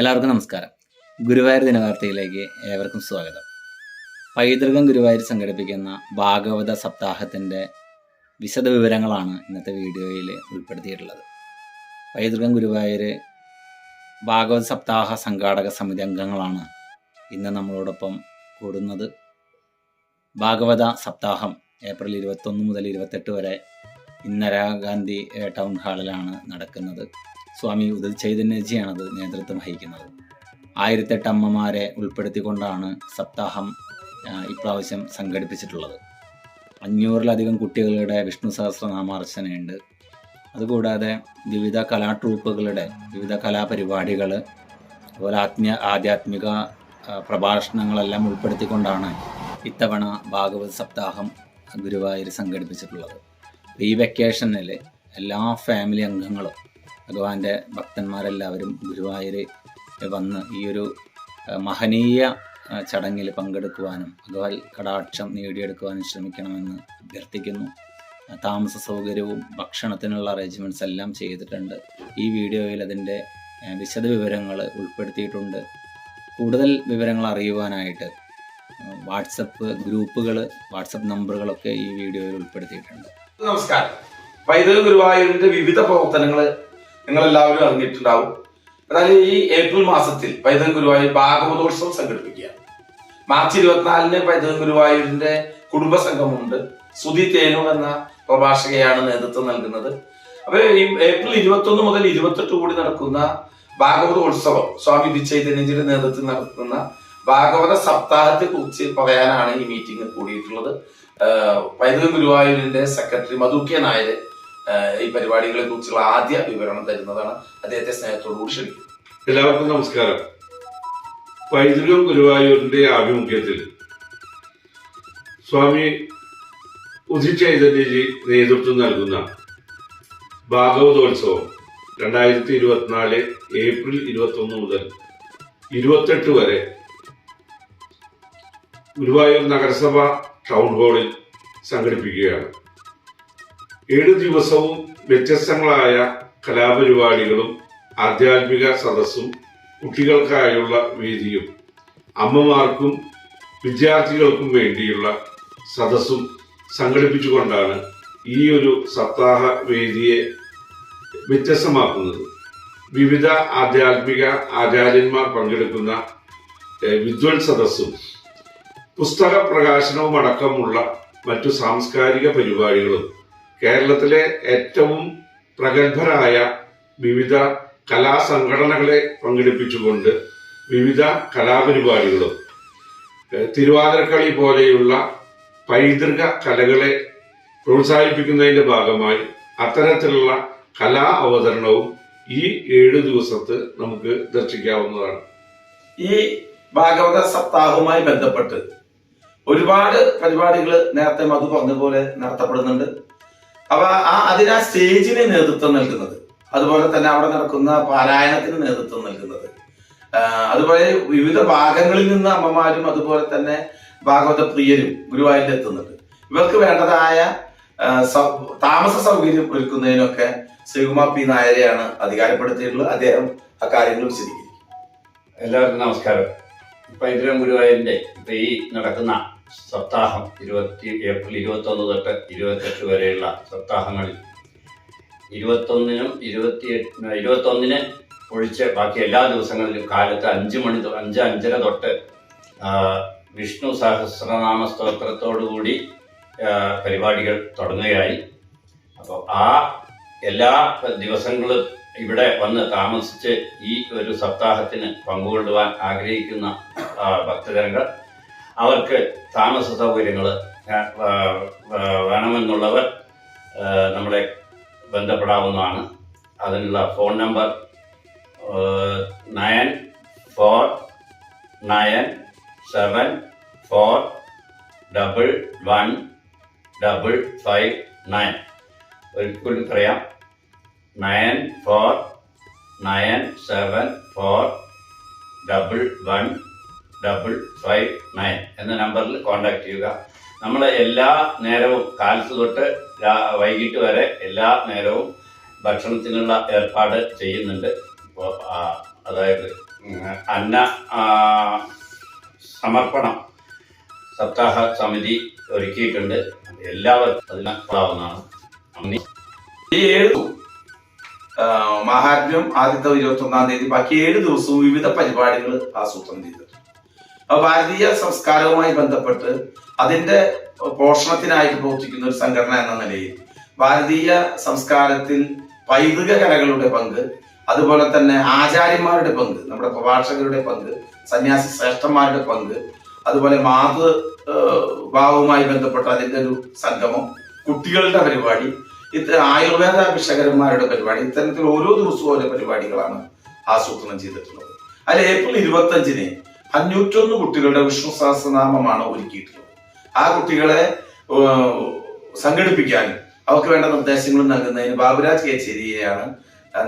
എല്ലാവർക്കും നമസ്കാരം. ഗുരുവായൂർ ദിനവാർത്തയിലേക്ക് ഏവർക്കും സ്വാഗതം. പൈതൃകം ഗുരുവായൂർ സംഘടിപ്പിക്കുന്ന ഭാഗവത സപ്താഹത്തിന്റെ വിശദ വിവരങ്ങളാണ് ഇന്നത്തെ വീഡിയോയിൽ ഉൾപ്പെടുത്തിയിട്ടുള്ളത്. പൈതൃകം ഗുരുവായൂർ ഭാഗവത സപ്താഹ സംഘാടക സമിതി അംഗങ്ങളാണ് ഇന്ന് നമ്മളോടൊപ്പം കൂടുന്നത്. ഭാഗവത സപ്താഹം ഏപ്രിൽ ഇരുപത്തൊന്ന് മുതൽ ഇരുപത്തെട്ട് വരെ ഇന്ദിരാഗാന്ധി ടൗൺ ഹാളിലാണ് നടക്കുന്നത്. സ്വാമി ചൈതന്യജിയാണ് അത് നേതൃത്വം വഹിക്കുന്നത്. ആയിരത്തെട്ട് അമ്മമാരെ ഉൾപ്പെടുത്തിക്കൊണ്ടാണ് സപ്താഹം ഇപ്രാവശ്യം സംഘടിപ്പിച്ചിട്ടുള്ളത്. അഞ്ഞൂറിലധികം കുട്ടികളുടെ വിഷ്ണു സഹസ്രനാമാർച്ചനയുണ്ട്. അതുകൂടാതെ വിവിധ കലാ ട്രൂപ്പുകളുടെ വിവിധ കലാപരിപാടികൾ അതുപോലെ ആത്മീയ ആധ്യാത്മിക പ്രഭാഷണങ്ങളെല്ലാം ഉൾപ്പെടുത്തിക്കൊണ്ടാണ് ഇത്തവണ ഭാഗവത് സപ്താഹം ഗുരുവായൂർ സംഘടിപ്പിച്ചിട്ടുള്ളത്. ഈ വെക്കേഷനിൽ എല്ലാ ഫാമിലി അംഗങ്ങളും ഭഗവാന്റെ ഭക്തന്മാരെല്ലാവരും ഗുരുവായൂർ വന്ന് ഈ ഒരു മഹനീയ ചടങ്ങിൽ പങ്കെടുക്കുവാനും ഭഗവത് കടാക്ഷം നേടിയെടുക്കുവാനും ശ്രമിക്കണമെന്ന് അഭ്യർത്ഥിക്കുന്നു. താമസ സൗകര്യവും ഭക്ഷണത്തിനുള്ള അറേഞ്ച്മെന്റ്സ് എല്ലാം ചെയ്തിട്ടുണ്ട്. ഈ വീഡിയോയിൽ അതിന്റെ വിശദ വിവരങ്ങൾ ഉൾപ്പെടുത്തിയിട്ടുണ്ട്. കൂടുതൽ വിവരങ്ങൾ അറിയുവാനായിട്ട് വാട്സപ്പ് ഗ്രൂപ്പുകൾ വാട്സപ്പ് നമ്പറുകളൊക്കെ ഈ വീഡിയോയിൽ ഉൾപ്പെടുത്തിയിട്ടുണ്ട്. നമസ്കാരം. വൈദിക ഗുരുവായൂരിന്റെ വിവിധ പ്രവർത്തനങ്ങൾ നിങ്ങൾ എല്ലാവരും അറിഞ്ഞിട്ടുണ്ടാവും. അതായത് ഈ ഏപ്രിൽ മാസത്തിൽ പൈതൃക ഗുരുവായൂർ ഭാഗവതോത്സവം സംഘടിപ്പിക്കുക മാർച്ച് ഇരുപത്തിനാലിന് പൈതൃക ഗുരുവായൂരിന്റെ കുടുംബ സംഘമുണ്ട് സുധി തേനൂർ എന്ന പ്രഭാഷകയാണ് നേതൃത്വം നൽകുന്നത്. അപ്പൊ ഈ ഏപ്രിൽ ഇരുപത്തൊന്ന് മുതൽ ഇരുപത്തെട്ട് കൂടി നടക്കുന്ന ഭാഗവതോത്സവം സ്വാമി വിചൈതന്യജിയുടെ നേതൃത്വത്തിൽ നടത്തുന്ന ഭാഗവത സപ്താഹത്തെ കുറിച്ച് പറയാനാണ് ഈ മീറ്റിംഗ് കൂടിയിട്ടുള്ളത്. പൈതൃക ഗുരുവായൂരിന്റെ സെക്രട്ടറി മധു കെ നായർ ഈ പരിപാടികളെ കുറിച്ചുള്ള ആദ്യ വിവരണം തരുന്നതാണ് അദ്ദേഹത്തെ സ്നേഹത്തോടുകൂടി ക്ഷണിക്കും എല്ലാവർക്കും നമസ്കാരം. പൈതൃകം ഗുരുവായൂരിന്റെ ആഭിമുഖ്യത്തിൽ സ്വാമി ഉദിച്ചൈതന്യജി നേതൃത്വം നൽകുന്ന ഭാഗവതോത്സവം രണ്ടായിരത്തി ഇരുപത്തിനാല് ഏപ്രിൽ ഇരുപത്തി ഒന്ന് മുതൽ ഇരുപത്തെട്ട് വരെ ഗുരുവായൂർ നഗരസഭ ടൗൺ ഹാളിൽ സംഘടിപ്പിക്കുകയാണ്. ഏഴു ദിവസവും വ്യത്യസ്തങ്ങളായ കലാപരിപാടികളും ആധ്യാത്മിക സദസ്സും കുട്ടികൾക്കായുള്ള വേദിയും അമ്മമാർക്കും വിദ്യാർത്ഥികൾക്കും വേണ്ടിയുള്ള സദസ്സും സംഘടിപ്പിച്ചുകൊണ്ടാണ് ഈ ഒരു സപ്താഹ വേദിയെ വ്യത്യസ്തമാക്കുന്നത്. വിവിധ ആധ്യാത്മിക ആചാര്യന്മാർ പങ്കെടുക്കുന്ന വിദ്വൽ സദസ്സും പുസ്തക പ്രകാശനവും അടക്കമുള്ള മറ്റു സാംസ്കാരിക പരിപാടികളും കേരളത്തിലെ ഏറ്റവും പ്രഗത്ഭരായ വിവിധ കലാസംഘടനകളെ പങ്കെടുപ്പിച്ചുകൊണ്ട് വിവിധ കലാപരിപാടികളും തിരുവാതിരക്കളി പോലെയുള്ള പൈതൃക കലകളെ പ്രോത്സാഹിപ്പിക്കുന്നതിന്റെ ഭാഗമായി അത്തരത്തിലുള്ള കലാ അവതരണവും ഈ ഏഴ് ദിവസത്ത് നമുക്ക് ദർശിക്കാവുന്നതാണ്. ഈ ഭാഗവത സപ്താഹവുമായി ബന്ധപ്പെട്ട് ഒരുപാട് പരിപാടികൾ നേരത്തെ മധു പറഞ്ഞ പോലെ നടത്തപ്പെടുന്നുണ്ട്. അവ ആ അതിന് ആ സ്റ്റേജിന് നേതൃത്വം നൽകുന്നത്. അതുപോലെ തന്നെ അവിടെ നടക്കുന്ന പാരായണത്തിന് നേതൃത്വം നൽകുന്നത്. അതുപോലെ വിവിധ ഭാഗങ്ങളിൽ നിന്ന് അമ്മമാരും അതുപോലെ തന്നെ ഭാഗവത പ്രിയരും ഗുരുവായൂരിൽ എത്തുന്നുണ്ട്. ഇവർക്ക് വേണ്ടതായ താമസ സൗകര്യം ഒരുക്കുന്നതിനൊക്കെ ശ്രീകുമാർ പി നായരെയാണ് അധികാരപ്പെടുത്തിയിട്ടുള്ളത്. അദ്ദേഹം അക്കാര്യങ്ങൾ വിശദീകരിക്കും. എല്ലാവർക്കും നമസ്കാരം. പൈതൃകം ഗുരുവായൂരിന്റെ ഇപ്പൊ ഈ നടക്കുന്ന സപ്താഹം ഇരുപത്തി ഏപ്രിൽ ഇരുപത്തൊന്ന് തൊട്ട് ഇരുപത്തെട്ട് വരെയുള്ള സപ്താഹങ്ങളിൽ ഇരുപത്തൊന്നിനും ഇരുപത്തി ഇരുപത്തൊന്നിന് ഒഴിച്ച് ബാക്കി എല്ലാ ദിവസങ്ങളിലും കാലത്ത് അഞ്ച് മണി അഞ്ച് അഞ്ചര തൊട്ട് വിഷ്ണു സഹസ്രനാമ സ്തോത്രത്തോടുകൂടി പരിപാടികൾ തുടങ്ങുകയായി. അപ്പോൾ ആ എല്ലാ ദിവസങ്ങളും ഇവിടെ വന്ന് താമസിച്ച് ഈ ഒരു സപ്താഹത്തിന് പങ്കുകൊള്ളുവാൻ ആഗ്രഹിക്കുന്ന ഭക്തജനങ്ങൾ അവർക്ക് താമസ സൗകര്യങ്ങൾ വേണമെന്നുള്ളവർ നമ്മളെ ബന്ധപ്പെടാവുന്നതാണ്. അതിനുള്ള phone number nine four nine seven four double one double five nine. ഒരിക്കൽ പറയാം. Nine four nine seven four double one double five nine എന്ന നമ്പറിൽ കോൺടാക്ട് ചെയ്യുക. നമ്മൾ എല്ലാ നേരവും കാലത്ത് തൊട്ട് വൈകിട്ട് വരെ എല്ലാ നേരവും ഭക്ഷണത്തിനുള്ള ഏർപ്പാട് ചെയ്യുന്നുണ്ട്. ഇപ്പോൾ അതായത് അന്ന സമർപ്പണം സപ്താഹ സമിതി ഒരുക്കിയിട്ടുണ്ട്. എല്ലാവർക്കും അതിനാവുന്നതാണ് ഈ ഏഴ് മഹാത്മ്യം ആദ്യത്തെ ഇരുപത്തി ഒന്നാം തീയതി ബാക്കി ഏഴ് ദിവസവും വിവിധ പരിപാടികൾ ആസൂത്രണം ചെയ്തിട്ടുണ്ട്. അപ്പൊ ഭാരതീയ സംസ്കാരവുമായി ബന്ധപ്പെട്ട് അതിന്റെ പോഷണത്തിനായിട്ട് പ്രവർത്തിക്കുന്ന ഒരു സംഘടന എന്ന നിലയിൽ ഭാരതീയ സംസ്കാരത്തിൽ പൈതൃക കലകളുടെ പങ്ക് അതുപോലെ തന്നെ ആചാര്യന്മാരുടെ പങ്ക് നമ്മുടെ പ്രഭാഷകരുടെ പങ്ക് സന്യാസി ശ്രേഷ്ഠന്മാരുടെ പങ്ക് അതുപോലെ മാതൃ ഭാവവുമായി ബന്ധപ്പെട്ട അതിന്റെ ഒരു സംഗമം കുട്ടികളുടെ പരിപാടി ഇത് ആയുർവേദ അഭിഷകന്മാരുടെ പരിപാടി ഇത്തരത്തിൽ ഓരോ ദിവസവും ഓരോ പരിപാടികളാണ് ആസൂത്രണം ചെയ്തിട്ടുള്ളത്. അതിൽ ഏപ്രിൽ ഇരുപത്തി അഞ്ചിന് അഞ്ഞൂറ്റൊന്ന് കുട്ടികളുടെ വിഷ്ണു സഹസ്രനാമമാണ് ഒരുക്കിയിട്ടുള്ളത്. ആ കുട്ടികളെ സംഘടിപ്പിക്കാനും അവർക്ക് വേണ്ട നിർദ്ദേശങ്ങൾ നൽകുന്നതിന് ബാബുരാജ് കേച്ചേരിയെയാണ്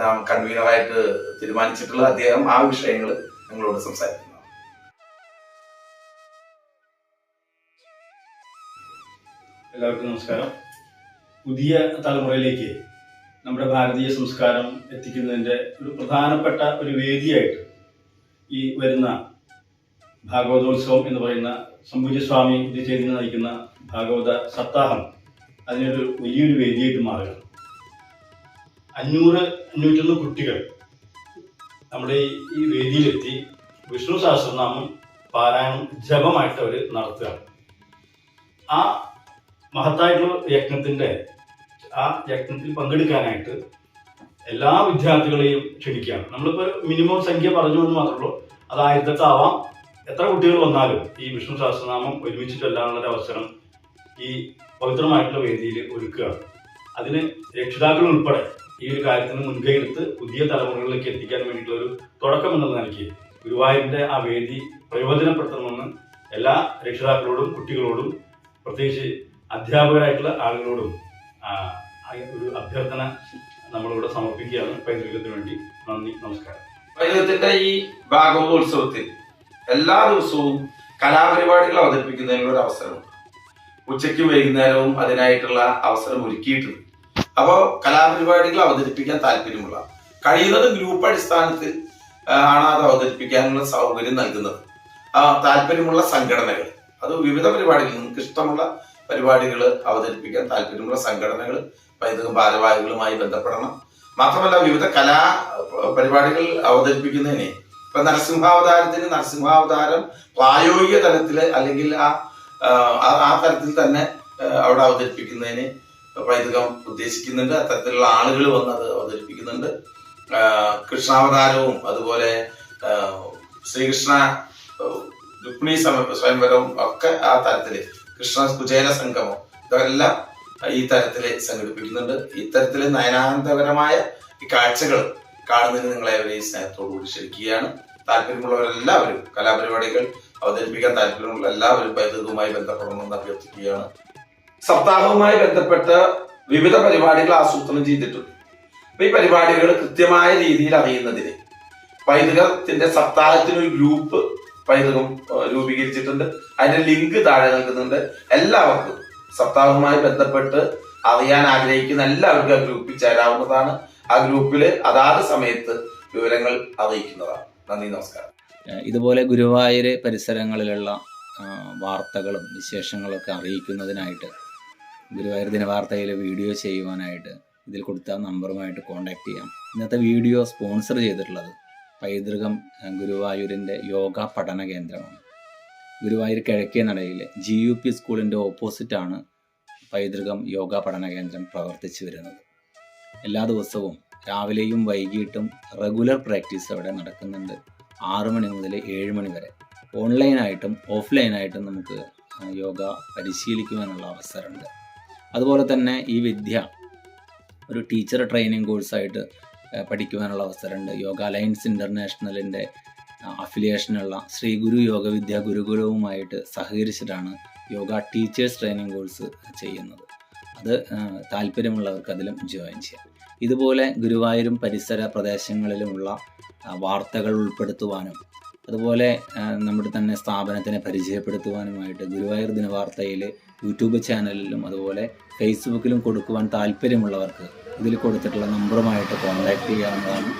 നാം കൺവീനറായിട്ട് തീരുമാനിച്ചിട്ടുള്ളത്. അദ്ദേഹം ആ വിഷയങ്ങൾ നിങ്ങളോട് സംസാരിക്കും എല്ലാവർക്കും നമസ്കാരം. പുതിയ തലമുറയിലേക്ക് നമ്മുടെ ഭാരതീയ സംസ്കാരം എത്തിക്കുന്നതിന്റെ ഒരു പ്രധാനപ്പെട്ട ഒരു വേദിയായിട്ട് ഈ വരുന്ന ഭാഗവതോത്സവം എന്ന് പറയുന്ന സമ്പൂജ്യസ്വാമി ഇത് ചേർന്ന് നയിക്കുന്ന ഭാഗവത സപ്താഹം അതിനൊരു വലിയൊരു വേദിയായിട്ട് മാറുകയാണ്. അഞ്ഞൂറ് അഞ്ഞൂറ്റൊന്ന് കുട്ടികൾ നമ്മുടെ ഈ വേദിയിലെത്തി വിഷ്ണു സഹസ്രനാമം പാരായണം ജപമായിട്ട് അവർ നടത്തുകയാണ്. ആ മഹത്തായിട്ടുള്ള യജ്ഞത്തിന്റെ ആ യജ്ഞത്തിൽ പങ്കെടുക്കാനായിട്ട് എല്ലാ വിദ്യാർത്ഥികളെയും ക്ഷണിക്കുകയാണ്. നമ്മളിപ്പോൾ മിനിമം സംഖ്യ പറഞ്ഞു എന്ന് മാത്രമേ ഉള്ളൂ. അത് ആയിരത്തെട്ടാവാം എത്ര കുട്ടികൾ വന്നാലും ഈ വിഷ്ണു സഹസ്രനാമം ഒരുമിച്ച് ചൊല്ലാനുള്ള അവസരം ഈ പവിത്രമായിട്ടുള്ള വേദിയിൽ ഒരുക്കുകയാണ് അതിന് രക്ഷിതാക്കൾ ഉൾപ്പെടെ ഈ ഒരു കാര്യത്തിന് മുൻകൈ എടുത്ത് പുതിയ തലമുറകളിലേക്ക് എത്തിക്കാൻ വേണ്ടിയിട്ടുള്ള ഒരു തുടക്കം എന്നുള്ള നിലയ്ക്ക് ഗുരുവായൂരിന്റെ ആ വേദി പ്രയോജനപ്പെടുത്തണമെന്ന് എല്ലാ രക്ഷിതാക്കളോടും കുട്ടികളോടും പ്രത്യേകിച്ച് അധ്യാപകരായിട്ടുള്ള ആളുകളോടും ഒരു അഭ്യർത്ഥന നമ്മളിവിടെ സമർപ്പിക്കുകയാണ്. പൈതൃകത്തിന് വേണ്ടി നന്ദി നമസ്കാരം. പൈതൃകത്തിന്റെ ഈ ഭാഗവതോത്സവത്തിൽ എല്ലാ ദിവസവും കലാപരിപാടികൾ അവതരിപ്പിക്കുന്നതിനുള്ള ഒരു അവസരമുണ്ട്. ഉച്ചയ്ക്കും വൈകുന്നേരവും അതിനായിട്ടുള്ള അവസരം ഒരുക്കിയിട്ടുണ്ട്. അപ്പോൾ കലാപരിപാടികൾ അവതരിപ്പിക്കാൻ താല്പര്യമുള്ള കഴിയുന്നത് ഗ്രൂപ്പ് അടിസ്ഥാനത്തിൽ ആണ് അത് അവതരിപ്പിക്കാനുള്ള സൗകര്യം നൽകുന്നത്. ആ താല്പര്യമുള്ള സംഘടനകൾ അത് വിവിധ പരിപാടികൾ നിങ്ങൾക്ക് ഇഷ്ടമുള്ള പരിപാടികൾ അവതരിപ്പിക്കാൻ താല്പര്യമുള്ള സംഘടനകൾ പൈതൃക ഭാരവാഹികളുമായി ബന്ധപ്പെടണം. മാത്രമല്ല വിവിധ കലാ പരിപാടികൾ അവതരിപ്പിക്കുന്നതിന് ഇപ്പൊ നരസിംഹാവതാരത്തിന് നരസിംഹാവതാരം പ്രായോഗിക തലത്തിൽ അല്ലെങ്കിൽ ആ ആ, തരത്തിൽ തന്നെ അവിടെ അവതരിപ്പിക്കുന്നതിന് പൈതൃകം ഉദ്ദേശിക്കുന്നുണ്ട്. അത്തരത്തിലുള്ള ആളുകൾ വന്ന് അത് അവതരിപ്പിക്കുന്നുണ്ട് കൃഷ്ണാവതാരവും അതുപോലെ ശ്രീകൃഷ്ണ രുക്മിണി സ്വയംവരവും ഒക്കെ ആ തരത്തിൽ കൃഷ്ണ കുചേല സംഗമം ഇതെല്ലാം ഈ തരത്തിൽ സംഘടിപ്പിക്കുന്നുണ്ട്. ഇത്തരത്തിൽ നയനാനന്ദകരമായ ഈ കാഴ്ചകൾ കാണുന്നതിന് നിങ്ങളെ ഈ സ്നേഹത്തോടു കൂടി ക്ഷണിക്കുകയാണ്. താല്പര്യമുള്ളവരെല്ലാവരും കലാപരിപാടികൾ അവതരിപ്പിക്കാൻ താല്പര്യമുള്ള എല്ലാവരും പൈതൃകവുമായി ബന്ധപ്പെടണമെന്ന് അഭ്യർത്ഥിക്കുകയാണ്. സപ്താഹവുമായി ബന്ധപ്പെട്ട് വിവിധ പരിപാടികൾ ആസൂത്രണം ചെയ്തിട്ടുണ്ട്. അപ്പൊ ഈ പരിപാടികൾ കൃത്യമായ രീതിയിൽ അറിയുന്നതിന് പൈതൃകത്തിന്റെ സപ്താഹത്തിന് ഒരു ഗ്രൂപ്പ് പൈതൃകം രൂപീകരിച്ചിട്ടുണ്ട്. അതിന്റെ ലിങ്ക് താഴെ നൽകുന്നുണ്ട് എല്ലാവർക്കും സപ്താഹവുമായി ബന്ധപ്പെട്ട് അറിയാൻ ആഗ്രഹിക്കുന്ന എല്ലാവർക്കും ആ ഗ്രൂപ്പിൽ ചേരാവുന്നതാണ്. ആ ഗ്രൂപ്പിൽ അതാത് സമയത്ത് വിവരങ്ങൾ അറിയിക്കുന്നതാണ്. നന്ദി നമസ്കാരം. ഇതുപോലെ ഗുരുവായൂർ പരിസരങ്ങളിലുള്ള വാർത്തകളും വിശേഷങ്ങളൊക്കെ അറിയിക്കുന്നതിനായിട്ട് ഗുരുവായൂർ ദിനവാർത്തയിൽ വീഡിയോ ചെയ്യുവാനായിട്ട് ഇതിൽ കൊടുത്ത നമ്പറുമായിട്ട് കോൺടാക്ട് ചെയ്യാം. ഇന്നത്തെ വീഡിയോ സ്പോൺസർ ചെയ്തിട്ടുള്ളത് പൈതൃകം ഗുരുവായൂരിന്റെ യോഗ പഠന കേന്ദ്രമാണ്. ഗുരുവായൂർ കിഴക്കേ നടയിൽ ജി യു പി സ്കൂളിന്റെ ഓപ്പോസിറ്റാണ് പൈതൃകം യോഗ പഠന കേന്ദ്രം പ്രവർത്തിച്ചു വരുന്നത്. എല്ലാ ദിവസവും രാവിലെയും വൈകിട്ടും റെഗുലർ പ്രാക്ടീസ് അവിടെ നടക്കുന്നുണ്ട്. ആറു മണി മുതൽ ഏഴ് മണി വരെ. ഓൺലൈനായിട്ടും ഓഫ്ലൈനായിട്ടും നമുക്ക് യോഗ പരിശീലിക്കുവാനുള്ള അവസരമുണ്ട്. അതുപോലെ തന്നെ ഈ വിദ്യ ഒരു ടീച്ചർ ട്രെയിനിങ് കോഴ്സായിട്ട് പഠിക്കുവാനുള്ള അവസരമുണ്ട്. യോഗ അലയൻസ് ഇന്റർനാഷണലിന്റെ അഫിലിയേഷനുള്ള ശ്രീ ഗുരു യോഗ വിദ്യാ ഗുരുകുലവുമായിട്ട് സഹകരിച്ചിട്ടാണ് യോഗ ടീച്ചേഴ്സ് ട്രെയിനിങ് കോഴ്സ് ചെയ്യുന്നത്. അത് താല്പര്യമുള്ളവർക്ക് അതിലും ജോയിൻ ചെയ്യാം. ഇതുപോലെ ഗുരുവായൂരും പരിസര പ്രദേശങ്ങളിലുമുള്ള വാർത്തകൾ ഉൾപ്പെടുത്തുവാനും അതുപോലെ നമ്മുടെ തന്നെ സ്ഥാപനത്തിനെ പരിചയപ്പെടുത്തുവാനുമായിട്ട് ഗുരുവായൂർ ദിനവാർത്തയിൽ യൂട്യൂബ് ചാനലിലും അതുപോലെ ഫേസ്ബുക്കിലും കൊടുക്കുവാൻ താല്പര്യമുള്ളവർക്ക് ഇതിൽ കൊടുത്തിട്ടുള്ള നമ്പറുമായിട്ട് കോൺടാക്റ്റ് ചെയ്യാവുന്നതാണ്